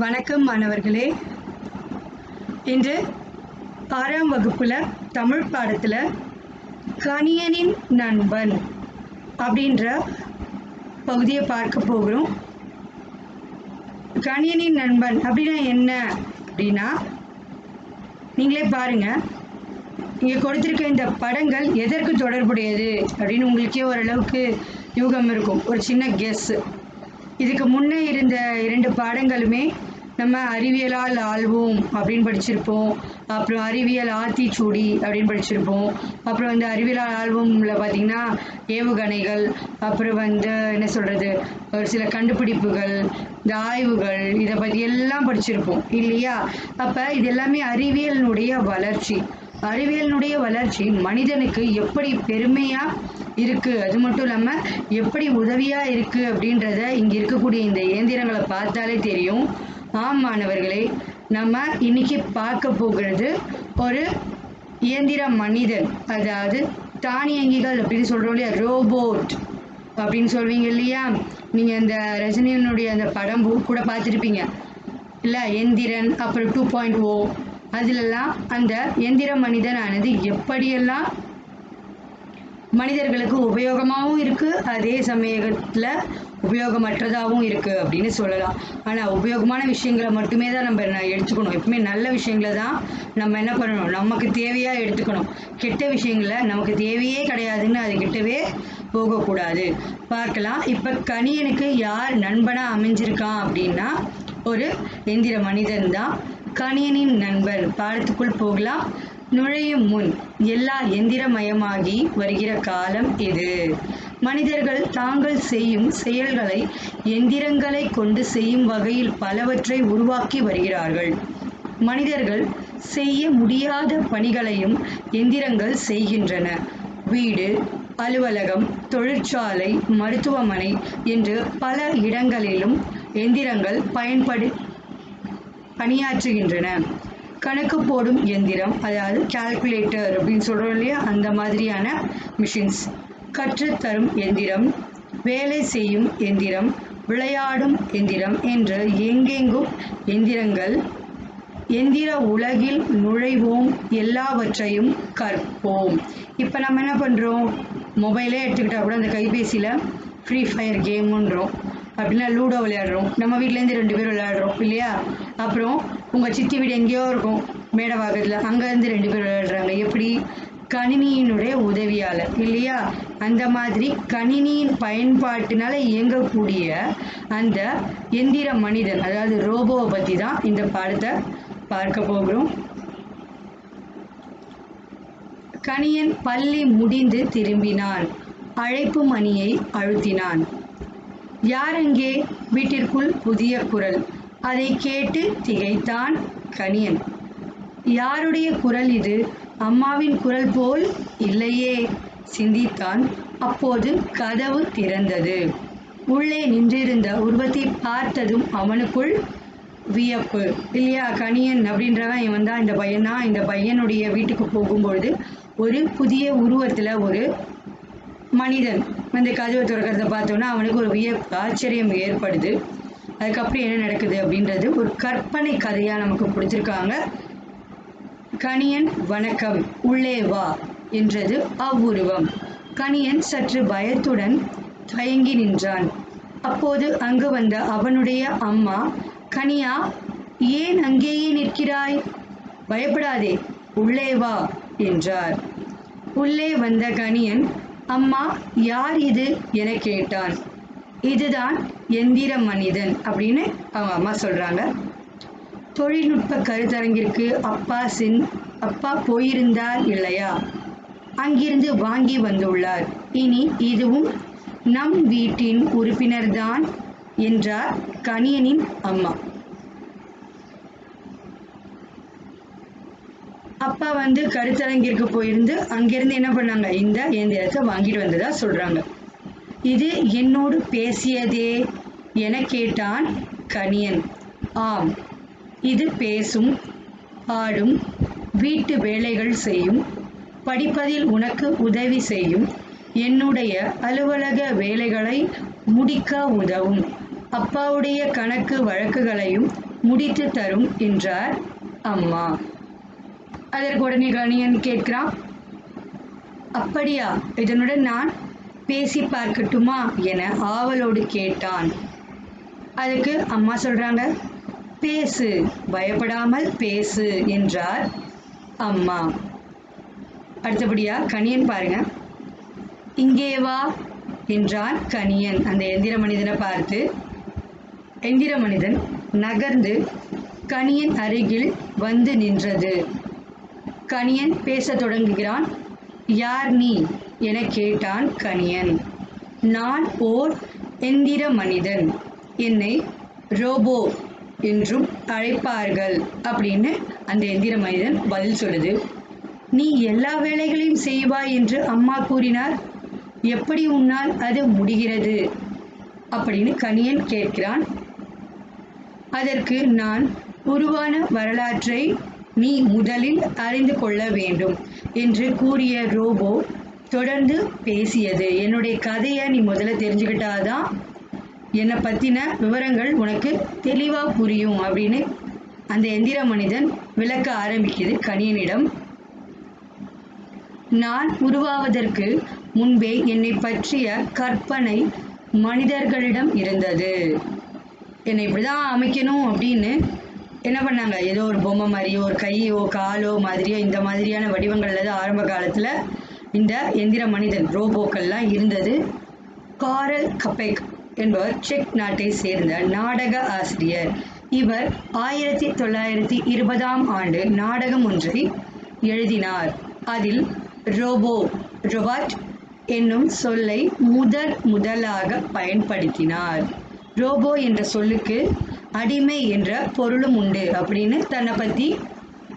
வணக்கம் மாணவர்களே. இன்று ஆறாம் வகுப்பில் தமிழ் பாடத்தில் கணியனின் நண்பன் அப்படின்ற பகுதியை பார்க்க போகிறோம். கணியனின் நண்பன் அப்படின்னா என்ன அப்படின்னா நீங்களே பாருங்க. இங்கே கொடுத்துருக்க இந்த படங்கள் எதற்கு தொடர்புடையது அப்படின்னு உங்களுக்கே ஓரளவுக்கு யூகம் இருக்கும். ஒரு சின்ன கெஸ்ஸு இதுக்கு முன்னே இருந்த இரண்டு பாடங்களுமே நம்ம அறிவியலால் ஆழ்வோம் அப்படின்னு படிச்சிருப்போம். அப்புறம் அறிவியல் ஆத்திச்சூடி அப்படின்னு படிச்சிருப்போம். அப்புறம் வந்து அறிவியலால் ஆல்பமில் பார்த்தீங்கன்னா ஏவுகணைகள் அப்புறம் வந்து என்ன சொல்கிறது ஒரு சில கண்டுபிடிப்புகள் இந்த ஆய்வுகள் இதை பற்றி எல்லாம் படிச்சிருப்போம். இல்லையா? அப்போ இது எல்லாமே அறிவியலினுடைய வளர்ச்சி. அறிவியலினுடைய வளர்ச்சி மனிதனுக்கு எப்படி பெருமையாக இருக்குது அது மட்டும் இல்லாமல் எப்படி உதவியாக இருக்கு அப்படின்றத இங்கே இருக்கக்கூடிய இந்த இயந்திரங்களை பார்த்தாலே தெரியும். ஆம் மாணவர்களே நம்ம இன்னைக்கு பார்க்க போகிறது ஒரு இயந்திர மனிதன் அதாவது தானியங்கிகள் அப்படின்னு சொல்கிறோம் இல்லையா? ரோபோட் அப்படின்னு சொல்வீங்க இல்லையா? நீங்கள் அந்த ரஜினியனுடைய அந்த படம் கூட பார்த்துருப்பீங்க. இல்லை எந்திரன் அப்புறம் டூ பாயிண்ட் ஓ அதிலெல்லாம் அந்த எந்திர மனிதனானது எப்படியெல்லாம் மனிதர்களுக்கு உபயோகமாகவும் இருக்குது அதே சமயத்தில் உபயோகமற்றதாகவும் இருக்குது அப்படின்னு சொல்லலாம். ஆனால் உபயோகமான விஷயங்களை மட்டுமே தான் நம்ம எடுத்துக்கணும். எப்பவுமே நல்ல விஷயங்களை தான் நம்ம என்ன பண்ணணும்? நமக்கு தேவையாக எடுத்துக்கணும். கெட்ட விஷயங்களை நமக்கு தேவையே கிடையாதுன்னு அது கிட்டவே போகக்கூடாது. பார்க்கலாம். இப்போ கணியனுக்கு யார் நண்பனாக அமைஞ்சிருக்கான் அப்படின்னா ஒரு எந்திர மனிதன் தான். கணியனின் நண்பன் பாடத்துக்குள் போகலாம். நுழையும் முன் எல்லா எந்திரமயமாகி வருகிற காலம் இது. மனிதர்கள் தாங்கள் செய்யும் செயல்களை எந்திரங்களை கொண்டு செய்யும் வகையில் பலவற்றை உருவாக்கி வருகிறார்கள். மனிதர்கள் செய்ய முடியாத பணிகளையும் எந்திரங்கள் செய்கின்றன. வீடு அலுவலகம் தொழிற்சாலை மருத்துவமனை என்று பல இடங்களிலும் எந்திரங்கள் பயன்படு பணியாற்றுகின்றன. கணக்கு போடும் எந்திரம் அதாவது கால்குலேட்டர் அப்படின்னு சொல்கிறோம் இல்லையா? அந்த மாதிரியான மிஷின்ஸ் கற்றுத்தரும் எந்திரம் வேலை செய்யும் எந்திரம் விளையாடும் எந்திரம் என்று எங்கெங்கும் எந்திரங்கள் எந்திர உலகில் நுழைவோம் எல்லாவற்றையும் கற்போம். இப்போ நம்ம என்ன பண்ணுறோம் மொபைலே எடுத்துக்கிட்டால் கூட அந்த கைபேசியில் ஃப்ரீ ஃபயர் கேமுன்றோம் அப்படின்னா லூடோ விளையாடுறோம். நம்ம வீட்டிலேருந்து ரெண்டு பேர் விளையாடுறோம் இல்லையா? அப்புறம் உங்கள் சித்தி வீடு எங்கேயோ இருக்கும் மேடவாக்கத்தில். அங்கேருந்து ரெண்டு பேர் விளையாடுறாங்க. எப்படி? கணினியினுடைய உதவியால் இல்லையா? அந்த மாதிரி கணினியின் பயன்பாட்டினால் இயங்கக்கூடிய அந்த எந்திர மனிதன் அதாவது ரோபோவை பற்றி தான் இந்த பாடத்தை பார்க்க போகிறோம். கணியன் பள்ளி முடிந்து திரும்பினான். அழைப்பு மணியை அழுத்தினான். யார் வீட்டிற்குள் புதிய குரல். அதை கேட்டு திகைத்தான் கணியன் யாருடைய குரல் இது? அம்மாவின் குரல் போல் இல்லையே சிந்தித்தான். அப்போது கதவு திறந்தது. உள்ளே நின்றிருந்த உருவத்தை பார்த்ததும் அவனுக்குள் வியப்பு. இல்லையா கணியன் அப்படின்றவன் இவன் தான் இந்த பையன் தான். இந்த பையனுடைய வீட்டுக்கு போகும்பொழுது ஒரு புதிய உருவத்தில் ஒரு மனிதன் இந்த கதவை திறக்கிறத பார்த்தோன்னா அவனுக்கு ஒரு வியப்பு ஆச்சரியம் ஏற்படுது. அதுக்கப்புறம் என்ன நடக்குது அப்படின்றது ஒரு கற்பனை கதையாக நமக்கு கொடுத்துருக்காங்க. கணியன் வணக்கம் உள்ளே வா என்றது அவ்வுருவம். கணியன் சற்று பயத்துடன் தயங்கி நின்றான். அப்போது அங்கு வந்த அவனுடைய அம்மா கனியா ஏன் அங்கேயே நிற்கிறாய்? பயப்படாதே உள்ளே வா என்றார். உள்ளே வந்த கணியன் அம்மா யார் இது? என கேட்டான். இதுதான் எந்திர மனிதன் அப்படின்னு அவங்க அம்மா சொல்கிறாங்க தொழில்நுட்ப கருத்தரங்கிற்கு அப்பா சென் அப்பா போயிருந்தார் இல்லையா? அங்கிருந்து வாங்கி வந்துள்ளார். இனி இதுவும் நம் வீட்டின் உறுப்பினர்தான் என்றார் கணியனின் அம்மா. அப்பா வந்து கருத்தரங்கிற்கு போயிருந்து அங்கிருந்து என்ன பண்ணாங்க? இந்த இயந்திரத்தை வாங்கிட்டு வந்ததா சொல்றாங்க. இது என்னோடு பேசியதே என கேட்டான் கணியன் ஆம் இது பேசும் பாடும் வீட்டு வேலைகள் செய்யும் படிப்பதில் உனக்கு உதவி செய்யும் என்னுடைய அலுவலக வேலைகளை முடிக்க உதவும் அப்பாவுடைய கணக்கு வழக்குகளையும் முடித்து தரும் என்றார் அம்மா. அதற்கு உடனே கணியன் கேட்கிறான் அப்படியா? இதனுடன் நான் பேசி பார்க்கட்டுமா? என ஆவலோடு கேட்டான். அதுக்கு அம்மா சொல்கிறாங்க பேசு பயப்படாமல் பேசு என்றார் அம்மா. அடுத்தபடியா கணியன் பாருங்க. இங்கே வா என்றான் கணியன் அந்த எந்திர மனிதனை பார்த்து எந்திர மனிதன் நகர்ந்து கணியன் அருகில் வந்து நின்றது. கணியன் பேசத் தொடங்குகிறான். யார் நீ? என கேட்டான் கணியன் நான் ஓர் எந்திர மனிதன். என்னை ரோபோ என்றும் அழைப்பார்கள் அப்படின்னு அந்த எந்திர மனிதன் பதில் சொல்லுது. நீ எல்லா வேலைகளையும் செய்வாய் என்று அம்மா கூறினார். எப்படி உன்னால் அது முடிகிறது? அப்படின்னு கணியன் கேட்கிறான். அதற்கு நான் உருவான வரலாற்றை நீ முதலில் அறிந்து கொள்ள வேண்டும் என்று கூறிய ரோபோ தொடர்ந்து பேசியது. என்னுடைய கதையை நீ முதல்ல தெரிஞ்சுக்கிட்டாதான் என்னை பற்றின விவரங்கள் உனக்கு தெளிவாக புரியும் அப்படின்னு அந்த எந்திர மனிதன் விளக்க ஆரம்பிக்குது கணியனிடம். நான் உருவாவதற்கு முன்பே என்னை பற்றிய கற்பனை மனிதர்களிடம் இருந்தது. என்னை இப்படிதான் அமைக்கணும் அப்படின்னு என்ன பண்ணாங்க? ஏதோ ஒரு பொம்மை மாதிரியோ ஒரு கையோ காலோ மாதிரியோ இந்த மாதிரியான வடிவங்கள்ல தான் ஆரம்ப காலத்தில் இந்த எந்திர மனிதன் ரோபோக்கள்லாம் இருந்தது. காரல் கப்பேக். என்பவர் செக் நாட்டை சேர்ந்த நாடக ஆசிரியர். இவர் ஆயிரத்தி தொள்ளாயிரத்தி இருபதாம் ஆண்டு நாடகம் ஒன்றை எழுதினார். அதில் ரோபோ ரொபாட் என்னும் சொல்லை முதல் முதலாக பயன்படுத்தினார். ரோபோ என்ற சொல்லுக்கு அடிமை என்ற பொருளும் உண்டு அப்படின்னு தன்னை பற்றி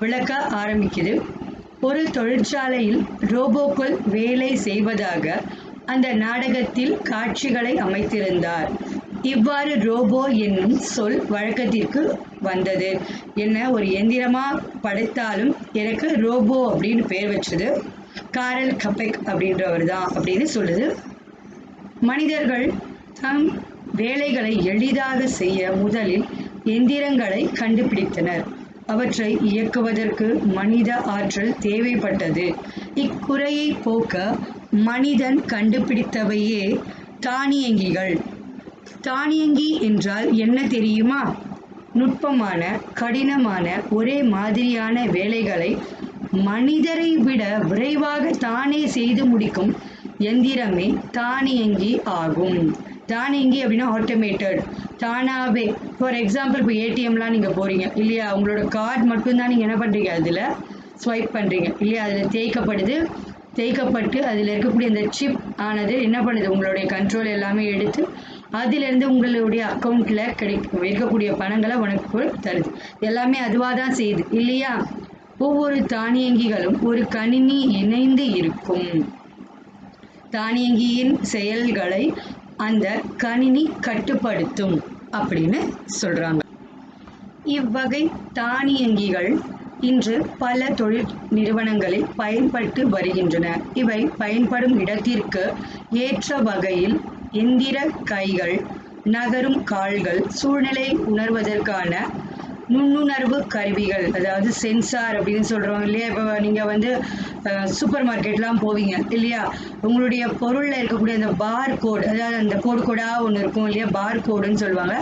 விளக்க ஆரம்பிக்குது. ஒரு தொழிற்சாலையில் ரோபோக்கள் வேலை செய்வதாக அந்த நாடகத்தில் காட்சிகளை அமைத்திருந்தார். இவ்வாறு ரோபோ என்னும் சொல் வழக்கத்திற்கு வந்தது. என்ன ஒரு எந்திரமா படைத்தாலும் எனக்கு ரோபோ அப்படின்னு பேர் வச்சது. காரல் கபெக் அப்படின்றவர் தான் அப்படின்னு சொல்லுது. மனிதர்கள் தம் வேலைகளை எளிதாக செய்ய முதலில் எந்திரங்களை கண்டுபிடித்தனர். அவற்றை இயக்குவதற்கு மனித ஆற்றல் தேவைப்பட்டது. இக்குறையை போக்க மனிதன் கண்டுபிடித்தவையே தானியங்கிகள். தானியங்கி என்றால் என்ன தெரியுமா? நுட்பமான கடினமான ஒரே மாதிரியான வேலைகளை மனிதரை விட விரைவாக தானே செய்து முடிக்கும் எந்திரமே தானியங்கி ஆகும். தானியங்கி அப்படின்னா ஆட்டோமேட்டட் தானாகவே ஃபார் எக்ஸாம்பிள் இப்போ ஏடிஎம்லாம் நீங்கள் போகிறீங்க இல்லையா? உங்களோட கார்டு மட்டும்தான் நீங்கள் என்ன பண்ணுறீங்க அதில் ஸ்வைப் பண்ணுறீங்க இல்லையா? அதில் தேய்க்கப்படுது. தேய்க்கப்பட்டு அதில் இருக்கக்கூடிய அந்த சிப் ஆனது என்ன பண்ணுது? உங்களுடைய கண்ட்ரோல் எல்லாமே எடுத்து அதிலிருந்து உங்களுடைய அக்கௌண்ட்டில் கிடைக்கும் இருக்கக்கூடிய பணங்களை உனக்கு தருது. எல்லாமே அதுவாக தான் செய்யுது இல்லையா? ஒவ்வொரு தானியங்கிகளும் ஒரு கணினி இணைந்து இருக்கும். தானியங்கியின் செயல்களை அந்த கணினி கட்டுப்படுத்தும் அப்படின்னு சொல்கிறாங்க இவ்வகை தானியங்கிகள் இன்று பல தொழில் நிறுவனங்களில் பயன்பட்டு வருகின்றன. இவை பயன்படும் இடத்திற்கு ஏற்ற வகையில் எந்திர கைகள் நகரும் கால்கள் சூழ்நிலை உணர்வதற்கான நுண்ணுணர்வு கருவிகள் அதாவது சென்சார் அப்படின்னு சொல்கிறோம் இல்லையா? இப்போ நீங்கள் வந்து சூப்பர் மார்க்கெட்லாம் போவீங்க இல்லையா? உங்களுடைய பொருளில் இருக்கக்கூடிய அந்த பார் கோடு அதாவது அந்த கோடு கோடாக ஒன்று இருக்கும் இல்லையா? பார் கோடுன்னு சொல்லுவாங்க.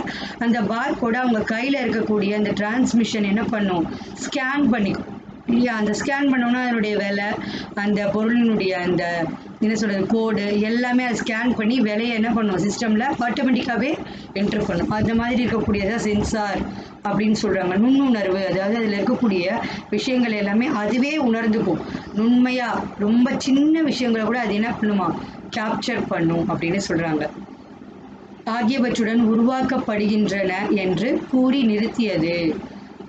அந்த பார் கோடை அவங்க கையில் இருக்கக்கூடிய அந்த டிரான்ஸ்மிஷன் என்ன பண்ணும்? ஸ்கேன் பண்ணிக்கும் இல்லையா? அந்த ஸ்கேன் பண்ணோன்னா அதனுடைய விலை அந்த பொருளினுடைய அந்த என்ன சொல்கிறது கோடு எல்லாமே அதை ஸ்கேன் பண்ணி விலையை என்ன பண்ணும்? சிஸ்டமில் ஆட்டோமேட்டிக்காகவே என்ட்ரு பண்ணும். அந்த மாதிரி இருக்கக்கூடியதான் சென்சார் அப்படின்னு சொல்கிறாங்க நுண்ணுணர்வு அதாவது அதில் இருக்கக்கூடிய விஷயங்கள் எல்லாமே அதுவே உணர்ந்துக்கும். நுண்மையாக ரொம்ப சின்ன விஷயங்களை கூட அது என்ன பண்ணுமா? கேப்சர் பண்ணும் அப்படின்னு சொல்கிறாங்க ஆகியவற்றுடன் உருவாக்கப்படுகின்றன என்று கூறி நிறுத்தியது.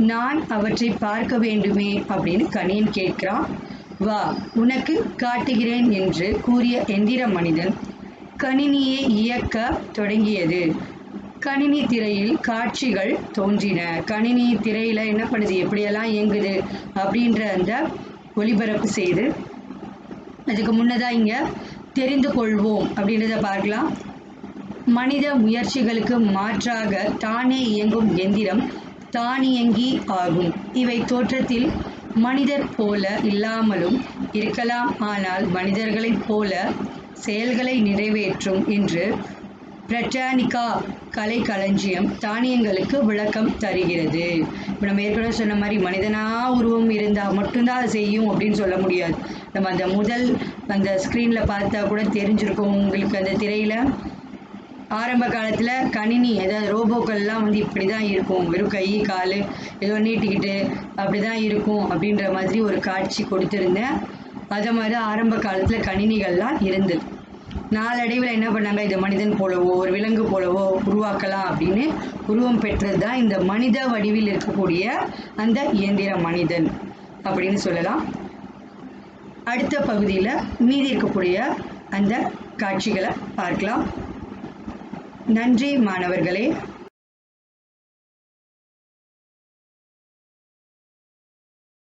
நான் அவற்றை பார்க்க வேண்டுமே அப்படின்னு கணியன் கேட்கிறான். வா உனக்கு காட்டுகிறேன் என்று கூறிய எந்திர மனிதன் கணினியை இயக்க தொடங்கியது. கணினி திரையில் காட்சிகள் தோன்றின. கணினி திரையில என்ன பண்ணுது? எப்படியெல்லாம் இயங்குது? அப்படின்ற அந்த ஒளிபரப்பு செய்து அதுக்கு முன்னதாக இங்கே தெரிந்து கொள்வோம் அப்படின்றத பார்க்கலாம். மனித முயற்சிகளுக்கு மாற்றாக தானே இயங்கும் எந்திரம் தானியங்கி ஆகும். இவை தோற்றத்தில் மனிதர் போல இல்லாமலும் இருக்கலாம். ஆனால் மனிதர்களைப் போல செயல்களை நிறைவேற்றும் என்று பிரட்டானிக்கா கலை களஞ்சியம் தானியங்களுக்கு விளக்கம் தருகிறது. இப்போ நம்ம ஏற்கனவே சொன்ன மாதிரி மனிதனா உருவம் இருந்தால் மட்டும்தான் அதை செய்யும் அப்படின்னு சொல்ல முடியாது. நம்ம அந்த முதல் அந்த ஸ்க்ரீனில் பார்த்தா கூட தெரிஞ்சிருக்கும் உங்களுக்கு அந்த திரையில். ஆரம்ப காலத்தில் கணினி அதாவது ரோபோக்கள்லாம் வந்து இப்படி தான் இருக்கும். வெறும் கை கால் ஏதோ நீட்டிக்கிட்டு அப்படி தான் இருக்கும் அப்படின்ற மாதிரி ஒரு காட்சி கொடுத்துருந்தேன். அதை மாதிரி ஆரம்ப காலத்தில் கணினிகள்லாம் இருந்தது. நாளடைவில் என்ன பண்ணாங்க? இது மனிதன் போலவோ ஒரு விலங்கு போலவோ உருவாக்கலாம் அப்படின்னு உருவம் பெற்றது தான் இந்த மனித வடிவில் இருக்கக்கூடிய அந்த இயந்திர மனிதன் அப்படின்னு சொல்லலாம். அடுத்த பகுதியில் மீதி இருக்கக்கூடிய அந்த காட்சிகளை பார்க்கலாம். நன்றி மாணவர்களே.